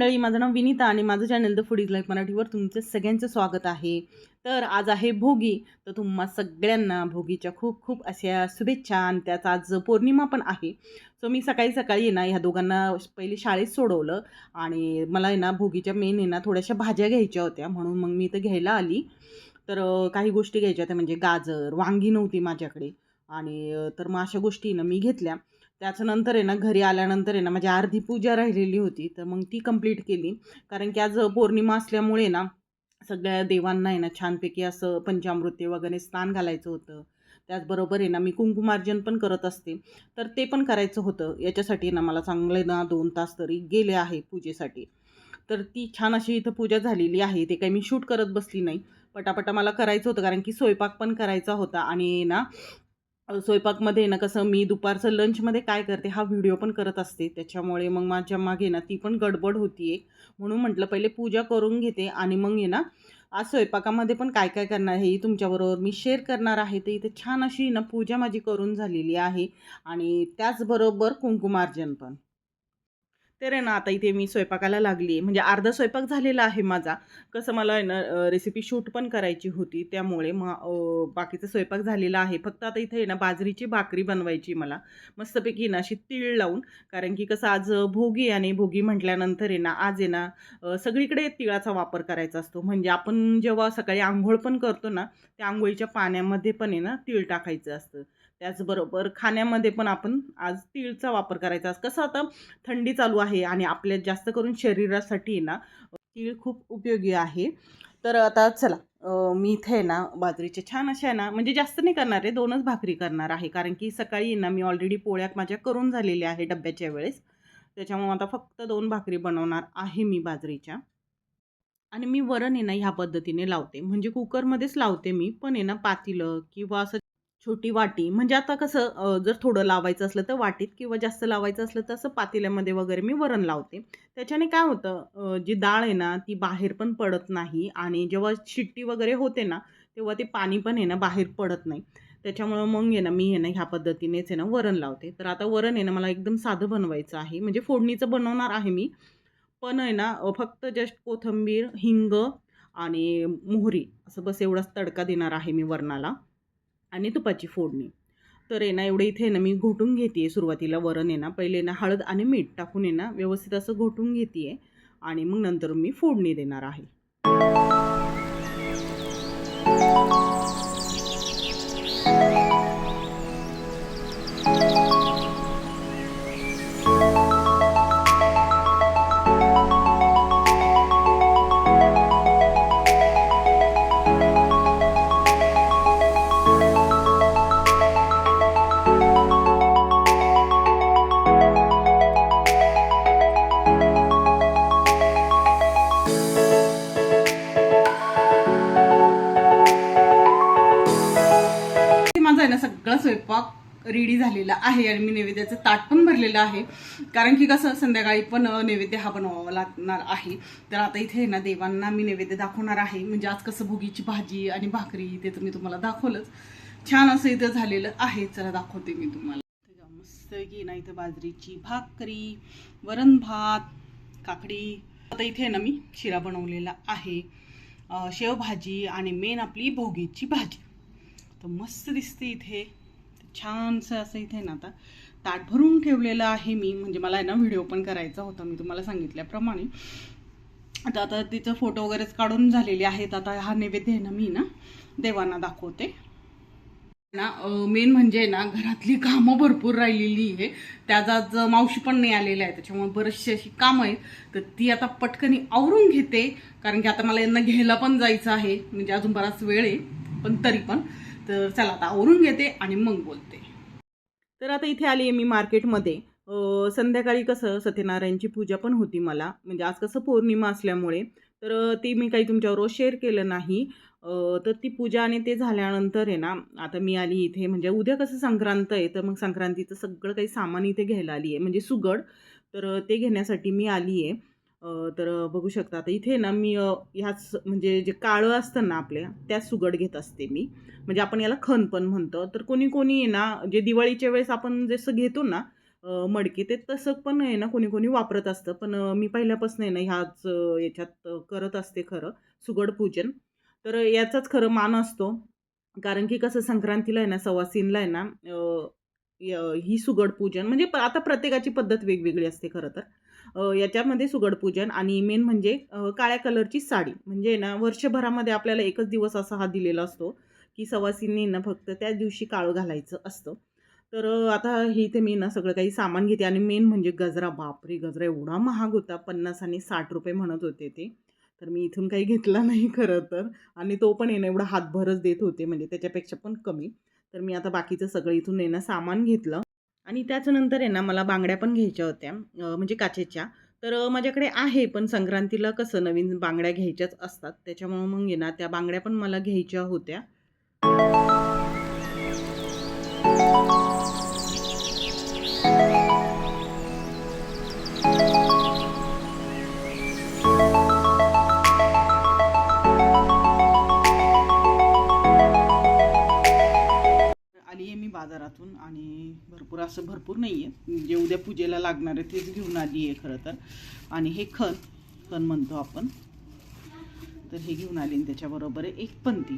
मंडळी माझं नाव विनीता आणि माझं channel the food is life मराठीवर तुमचं सगळ्यांचं स्वागत आहे. तर आज आहे भोगी. तर तुम्हा सगळ्यांना भोगीच्या खूप खूप अशा शुभेच्छा आणि त्याचा आज पौर्णिमा पण आहे. सो मी सकाळी सकाळी आहे ना ह्या दोघांना पहिले शाळेत सोडवलं आणि मला आहे ना भोगीच्या मेन आहे ना थोड्याशा भाज्या घ्यायच्या होत्या. म्हणून मग मी इथं घ्यायला आली. तर काही गोष्टी घ्यायच्या होत्या. म्हणजे गाजर वांगी नव्हती माझ्याकडे. आणि तर मग अशा गोष्टी ना मी घेतल्या. त्याच्यानंतर आहे ना घरी आल्यानंतर आहे ना माझी अर्धी पूजा राहिलेली होती तर मग ती कंप्लीट केली. कारण की आज पौर्णिमा असल्यामुळे ना सगळ्या देवांना आहे ना छानपैकी असं पंचामृते वगैरे स्नान घालायचं होतं. त्याचबरोबर आहे ना मी कुंकुमार्जन पण करत असते. तर ते पण करायचं होतं. याच्यासाठी ना मला चांगले ना दोन तास तरी गेले आहे पूजेसाठी. तर ती छान अशी इथं पूजा झालेली आहे. ते काही मी शूट करत बसली नाही. पटापटा मला करायचं होतं कारण की स्वयंपाक पण करायचा होता. आणि ना स्वयंपाकमध्ये ना कसं मी दुपारचं लंचमध्ये काय करते हा व्हिडिओ पण करत असते. त्याच्यामुळे मग माझ्या मागे ना ती पण गडबड होती एक म्हणून म्हटलं पहिले पूजा करून घेते आणि मग आहे ना आज स्वयंपाकामध्ये पण काय काय करणार हे तुमच्याबरोबर मी शेअर करणार आहे. तर इथे छान अशी ना पूजा माझी करून झालेली आहे. आणि त्याचबरोबर कुंकुमार्जन पण. तर आहे ना आता इथे मी स्वयंपाकाला लागली आहे म्हणजे अर्धा स्वयंपाक झालेला आहे माझा. कसं मला आहे ना रेसिपी शूट पण करायची होती. त्यामुळे मग बाकीचा स्वयंपाक झालेला आहे. फक्त आता इथे आहे ना बाजरीची भाकरी बनवायची मला. मस्तपैकी ना अशी तीळ लावून. कारण की कसं आज भोगी आणि भोगी म्हटल्यानंतर आहे ना आज आहे ना सगळीकडे तिळाचा वापर करायचा असतो. म्हणजे आपण जेव्हा सकाळी आंघोळ पण करतो ना त्या आंघोळीच्या पाण्यामध्ये पण आहे ना तीळ टाकायचं असतं. त्याचबरोबर खाण्यामध्ये पण आपण आज तीळचा वापर करायचा. कसं आता थंडी चालू आहे आणि आपल्या जास्त करून शरीरासाठी ना तीळ खूप उपयोगी आहे. तर आता चला मी इथे आहे ना बाजरीचे छान अशा आहे ना म्हणजे जास्त नाही करणार आहे दोनच भाकरी करणार आहे. कारण की सकाळी ना मी ऑलरेडी पोळ्या माझ्या करून झालेल्या आहे डब्याच्या वेळेस. त्याच्यामुळे आता फक्त दोन भाकरी बनवणार आहे मी बाजरीच्या. आणि मी वरण आहे ना ह्या पद्धतीने लावते. म्हणजे कुकरमध्येच लावते मी पण आहे ना पातीलं किंवा असं छोटी वाटी. म्हणजे आता कसं जर थोडं लावायचं असलं तर वाटीत किंवा जास्त लावायचं असलं तर असं पातेल्यामध्ये वगैरे मी वरण लावते. त्याच्याने काय होतं जी डाळ आहे ना ती बाहेर पण पडत नाही आणि जेव्हा शिट्टी वगैरे होते ना तेव्हा ते पाणी पण आहे ना बाहेर पडत नाही. त्याच्यामुळं मग आहे ना मी आहे ना ह्या पद्धतीनेच आहे ना वरण लावते. तर आता वरण आहे ना मला एकदम साधं बनवायचं आहे. म्हणजे फोडणीचं बनवणार आहे मी. पण आहे ना फक्त जस्ट कोथिंबीर हिंग आणि मोहरी असं बस एवढाच तडका देणार आहे मी वरणाला. आणि तुपाची फोडणी. तर येणा ना एवढं इथे ना मी घोटून घेते सुरुवातीला वरण येणा ना. पहिले ना हळद आणि मीठ टाकून येणा ना व्यवस्थित असं घोटून घेते आणि मग नंतर मी फोडणी देणार आहे आहे. स्वयंपाक रेडी झालेला आहे आणि मी नैवेद्याचं ताट पण भरलेलं आहे. कारण की कसं संध्याकाळी पण नैवेद्य हा बनवावा लागणार आहे. तर आता इथे आहे ना देवांना मी नैवेद्य दाखवणार आहे. म्हणजे आज कसं भोगीची भाजी आणि भाकरी ते तर मी तुम्हाला दाखवलंच. छान असं इथं झालेलं आहे. चला दाखवते मी तुम्हाला. मस्त की ना इथं बाजरीची भाकरी वरण भात काकडी. आता इथे आहे ना मी शिरा बनवलेला आहे. शेवभाजी आणि मेन आपली भोगीची भाजी. तर मस्त दिसते इथे. छानसं असं इथे ना आता. ताट भरून ठेवलेलं आहे मी म्हणजे मला आहे ना व्हिडिओ पण करायचा होता मी तुम्हाला सांगितल्याप्रमाणे. आता आता तिचं फोटो वगैरेच काढून झालेले आहेत आता हा नैवेद्य आहे ना मी ना देवांना दाखवते. ना मेन म्हणजे ना घरातली कामं भरपूर राहिलेली आहे. त्याचा आज मावशी पण नाही आलेल्या आहे त्याच्यामुळे बरेचशी अशी कामं आहेत. तर ती आता पटकनी आवरून घेते कारण की आता मला यांना घ्यायला पण जायचं आहे म्हणजे अजून बराच वेळ आहे पण तरी पण. तर चला आता आवरून घेते आणि मग बोलते. तर आता इथे आली आहे मी मार्केटमध्ये. संध्याकाळी कसं सत्यनारायणची पूजा पण होती मला. म्हणजे आज कसं पौर्णिमा असल्यामुळे. तर ती मी काही तुमच्याबरोबर शेअर केलं नाही. तर ती पूजा आणि ते झाल्यानंतर आहे ना आता मी आली इथे. म्हणजे उद्या कसं संक्रांत आहे तर मग संक्रांतीचं सगळं काही सामान इथे घ्यायला आली आहे म्हणजे सुगड. तर ते घेण्यासाठी मी आली आहे तर बघू शकता. आता इथे ना मी ह्याच म्हणजे जे काळं असतं ना आपल्या त्याच सुगड घेत असते मी. म्हणजे आपण याला खण पण म्हणतो. तर कोणी कोणी आहे ना जे दिवाळीच्या वेळेस आपण जसं घेतो ना मडके ते तसं पण आहे ना कोणी कोणी वापरत असतं. पण मी पहिल्यापासून आहे ना ह्याच याच्यात करत असते खरं सुगड पूजन. तर याचाच खरं मान असतो. कारण की कसं संक्रांतीला आहे ना सवासीनला आहे ना य- ही सुगड पूजन. म्हणजे प- आता प्रत्येकाची पद्धत वेगवेगळी असते खरं तर. याच्यामध्ये सुगड पूजन आणि मेन म्हणजे काळ्या कलरची साडी. म्हणजे ना वर्षभरामध्ये आपल्याला एकच दिवस असा हा दिलेला असतो की सवासींनी ना फक्त त्याच दिवशी काळं घालायचं असतं. तर आता हे इथे मी ना सगळं काही सामान घेते आणि मेन म्हणजे गजरा. बापरे! गजरा एवढा महाग होता पन्नास आणि साठ रुपये म्हणत होते ते. तर मी इथून काही घेतला नाही खरं तर. आणि तो पण येणं एवढा हातभरच देत होते म्हणजे त्याच्यापेक्षा पण कमी. तर मी आता बाकीचं सगळं इथून येणं सामान घेतलं. आणि त्याच्यानंतर आहे ना मला बांगड्या पण घ्यायच्या होत्या म्हणजे काचेच्या. तर माझ्याकडे आहे पण संक्रांतीला कसं नवीन बांगड्या घ्यायच्याच असतात. त्याच्यामुळं मग ये ना त्या बांगड्या पण मला घ्यायच्या होत्या. बाजारातून आणि भरपूर असं भरपूर नाही आहे जे म्हणजे उद्या पूजेला लागणार आहे तेच घेऊन आली आहे खरं तर. आणि हे खण खण म्हणतो आपण. तर हे घेऊन आली आणि त्याच्याबरोबर आहे एक पंती.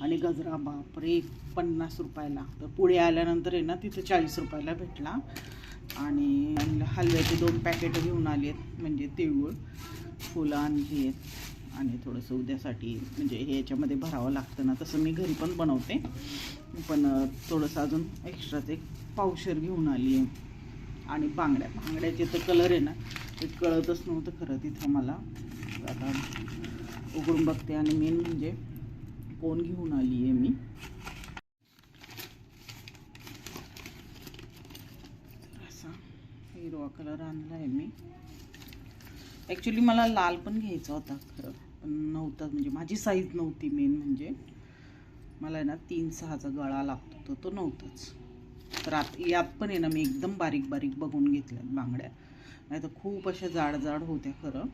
आणि गजरा बापरे पन्नास रुपयाला. तर पुढे आल्यानंतर आहे ना तिथं चाळीस रुपयाला भेटला. आणि हलव्याचे दोन पॅकेट घेऊन आली आहेत म्हणजे तिळगुळ फुलं आणली आहेत आणि थोडंसं उद्यासाठी म्हणजे हे याच्यामध्ये भरावं लागतं ना तसं मी घरी पण बनवते. पण थोडंसं अजून एक्स्ट्राच एक पावशर घेऊन आली आहे. आणि बांगड्या बांगड्याचे तर कलर आहे ना ते कळतच नव्हतं खरं तिथं मला. आता उघडून बघते आणि मेन म्हणजे कोण घेऊन आली आहे मी. असा हिरवा कलर आणला आहे मी. ॲक्च्युली मला लाल पण घ्यायचा होता खरं पण नव्हता म्हणजे माझी साईज नव्हती मेन म्हणजे. मला आहे ना तीन सहाचा गळा लागतो तो तो नव्हताच. तर आत यात पण आहे ना मी एकदम बारीक बारीक बघून घेतल्यात बांगड्या. नाही तर खूप अशा जाड जाड होत्या खरं.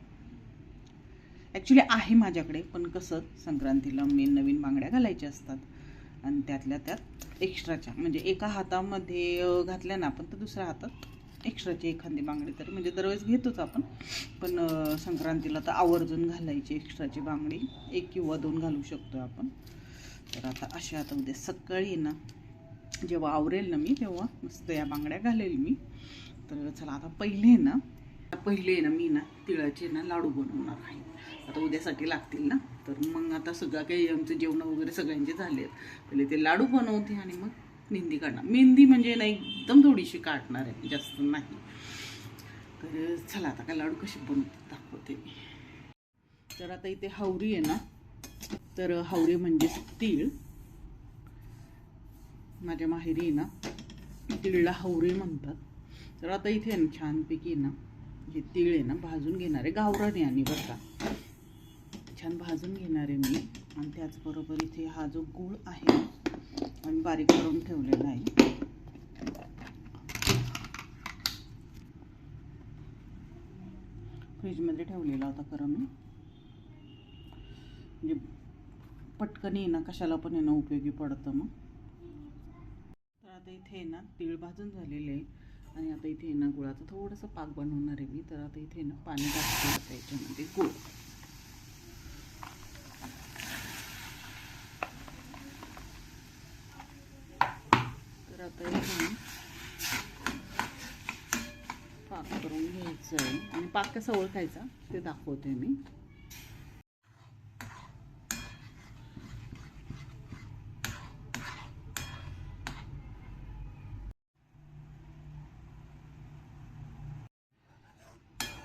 ॲक्च्युली आहे माझ्याकडे पण कसं संक्रांतीला मी नवीन बांगड्या घालायच्या असतात. आणि त्यातल्या त्यात एक्स्ट्राच्या म्हणजे एका हातामध्ये घातल्या ना आपण तर दुसऱ्या हातात एक्स्ट्राची एखादी बांगडी तरी म्हणजे दरवेळेस घेतोच आपण. पण संक्रांतीला तर आवर्जून घालायची एक्स्ट्राची बांगडी एक किंवा दोन घालू शकतो आपण. तर आता अशा आता उद्या सकाळी ना जेव्हा आवरेल ना मी तेव्हा मस्त या बांगड्या घालेल मी. तर चला आता पहिले ना पहिले ना मी ना तिळाचे ना लाडू बनवणार आहे. आता उद्यासाठी लागतील ना तर मग आता सगळं काही आमचं जेवण वगैरे सगळ्यांचे झाले आहेत. पहिले ते लाडू बनवते आणि मग मेहंदी काढणार. मेहंदी म्हणजे ना एकदम थोडीशी काढणार आहे जास्त नाही. तर चला आता काय लाडू कसे बनवते दाखवते तर आता इथे हावरी आहे ना तर हावरे म्हणजेच तीळ. माझ्या माहेरी ना तिळला हावरे म्हणतात. तर आता इथे ना छानपैकी ना हे तीळ आहे ना भाजून घेणारे गावराने आणि बरं का. छान भाजून घेणार आहे मी. आणि त्याचबरोबर इथे हा जो गूळ आहे आणि बारीक करून ठेवलेला आहे. फ्रीजमध्ये ठेवलेला होता खरं मी. म्हणजे पटकन आहे ना कशाला पण येणं उपयोगी पडतं मग. तर आता इथे आहे ना तीळ भाजून झालेले आहे. आणि आता इथे आहे ना गुळाचं थोडंसं पाक बनवणार आहे मी. तर आता इथे आहे ना पाणी टाकते आता याच्यामध्ये गुळ. तर आता इथे पाक करून घ्यायचं आहे. आणि पाक कसा ओळखायचा? ते दाखवते मी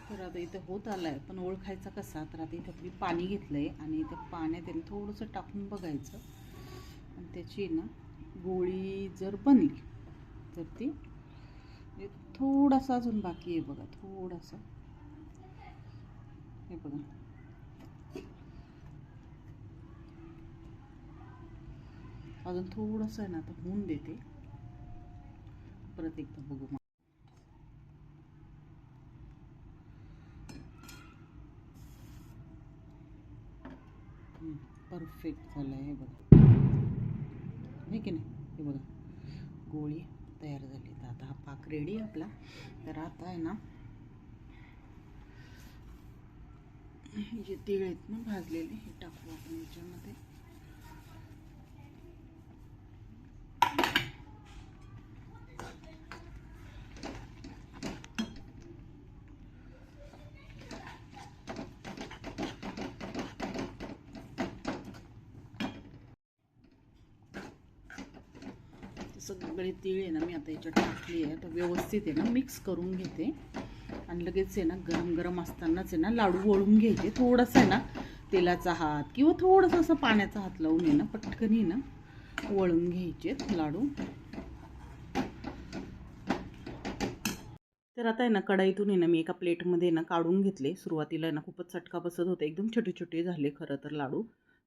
तर आता इथं होत आलाय आहे पण ओळखायचा कसा? तर आता इथं मी पाणी घेतलं आहे आणि इथं पाण्यात आहे थोडंसं टाकून बघायचं. आणि त्याची ना गोळी जर बनली तर ती म्हणजे थोडासा अजून बाकी आहे बघा थोडासा. हे बघा. अजून थोडंसं आहे ना आता होऊन देते. परत एकदा बघू मग परफेक्ट झालं आहे हे बघा. आहे की नाही? हे बघा. गोळी तयार झाली. तर आता हा पाक रेडी आपला. तर आता आहे ना हे जे तीळ आहेत ना भाजलेले हे टाकू आपण याच्यामध्ये. सगळे तीळ आहे ना मी आता याच्यात टाकली आहे तर व्यवस्थित आहे ना मिक्स करून घेते आणि लगेच आहे ना गरम गरम असतानाच आहे ना लाडू वळून घ्यायचे थोडंसं आहे ना तेलाचा हात किंवा थोडंसं असं पाण्याचा हात लावून आहे ना पटकन आहे ना वळून घ्यायचे लाडू तर आता आहे ना कढाईतून आहे ना मी एका प्लेटमध्ये ना काढून घेतले सुरुवातीला आहे ना खूपच चटका बसत होते एकदम छोटे छोटे झाले खरं तर लाडू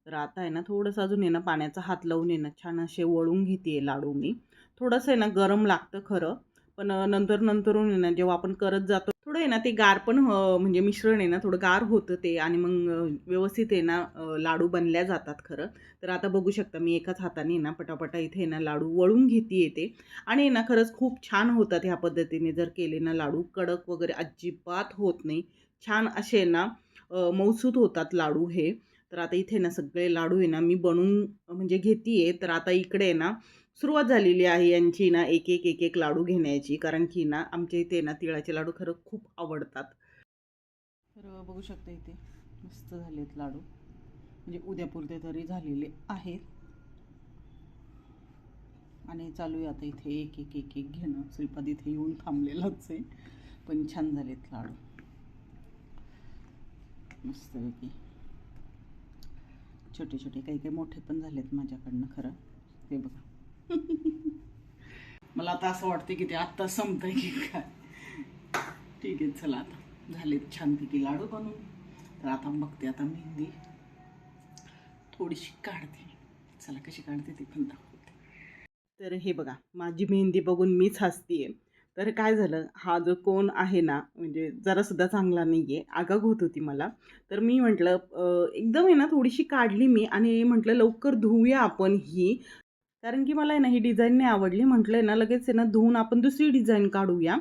तर आता आहे ना थोडंसं अजून आहे ना पाण्याचा हात लावून आहे ना छान असे वळून घेते लाडू मी थोडंसं आहे ना गरम लागतं खरं पण नंतर नंतरून आहे ना जेव्हा आपण करत जातो थोडं आहे ना ते गार पण म्हणजे मिश्रण आहे ना थोडं गार होतं ते आणि मग व्यवस्थित आहे ना लाडू बनल्या जातात खरं तर आता बघू शकता मी एकाच हाताने ना पटापटा इथे ना लाडू वळून घेते येते आणि ना खरंच खूप छान होतात ह्या पद्धतीने जर केले ना लाडू कडक वगैरे अजिबात होत नाही छान असे ना मौसूत होतात लाडू हे तर आता इथे ना सगळे लाडू आहे ना मी बनवून म्हणजे घेते तर आता इकडे ना सुरुवात झालेली आहे यांची ना एक एक एक एक लाडू घेण्याची. कारण की ना आमच्या इथे ना तिळाचे लाडू खरं खूप आवडतात. तर बघू शकता इथे मस्त झालेत लाडू. म्हणजे उद्यापुरते तरी झालेले आहेत. आणि चालू आहे आता इथे एक एक एक एक घेणं. श्रीपाद इथे येऊन थांबलेलंच आहे. पण छान झालेत लाडू. मस्तपैकी. छोटे छोटे काही काही मोठे पण झालेत माझ्याकडनं खरं. ते बघा. मला आता असं वाटतं की ते आत्ता संपतंय की काय. ठीक आहे चला आता. झालेत छानपैकी लाडू बनवून. तर आता बघते आता मेहंदी. थोडीशी काढते. चला कशी काढते ती पण दाखवते. तर हे बघा माझी मेहंदी बघून मीच हसतीये. तर काय झालं हा जो कोण आहे ना म्हणजे जरासुद्धा चांगला नाही आहे आगाग होत होती मला. तर मी म्हटलं एकदम आहे ना थोडीशी काढली मी आणि म्हटलं लवकर धुवूया आपण ही. कारण की मला आहे ना ही डिझाईन नाही आवडली. म्हटलं आहे ना लगेच आहे ना धुवून आपण दुसरी डिझाईन काढूया.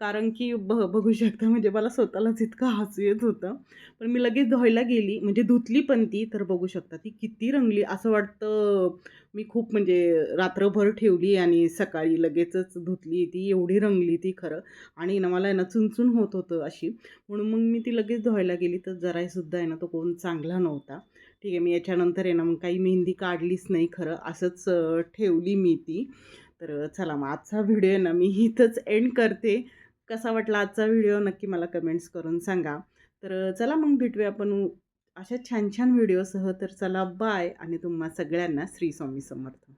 कारण की ब बघू शकता म्हणजे मला स्वतःलाच इतकं हसू येत होतं. पण मी लगेच धुवायला गेली म्हणजे धुतली पण ती तर बघू शकता ती किती रंगली. असं वाटतं मी खूप म्हणजे रात्रभर ठेवली आणि सकाळी लगेचच धुतली ती एवढी रंगली ती खरं. आणि ना मला आहे ना चुनचुन होत होतं अशी. म्हणून मग मी ती लगेच धुवायला गेली तर जरासुद्धा आहे ना तो कोण चांगला नव्हता. ठीक आहे मी याच्यानंतर आहे ना मग काही मेहंदी काढलीच नाही खरं. असंच ठेवली मी ती. तर चला मग आजचा व्हिडिओ आहे ना मी इथंच एंड करते. कसा वाटला आजचा व्हिडिओ नक्की मला कमेंट्स करून सांगा. तर चला मग भेटूया आपण अशा छान छान व्हिडिओसह. तर चला बाय आणि तुम्हा सगळ्यांना श्री स्वामी समर्थ.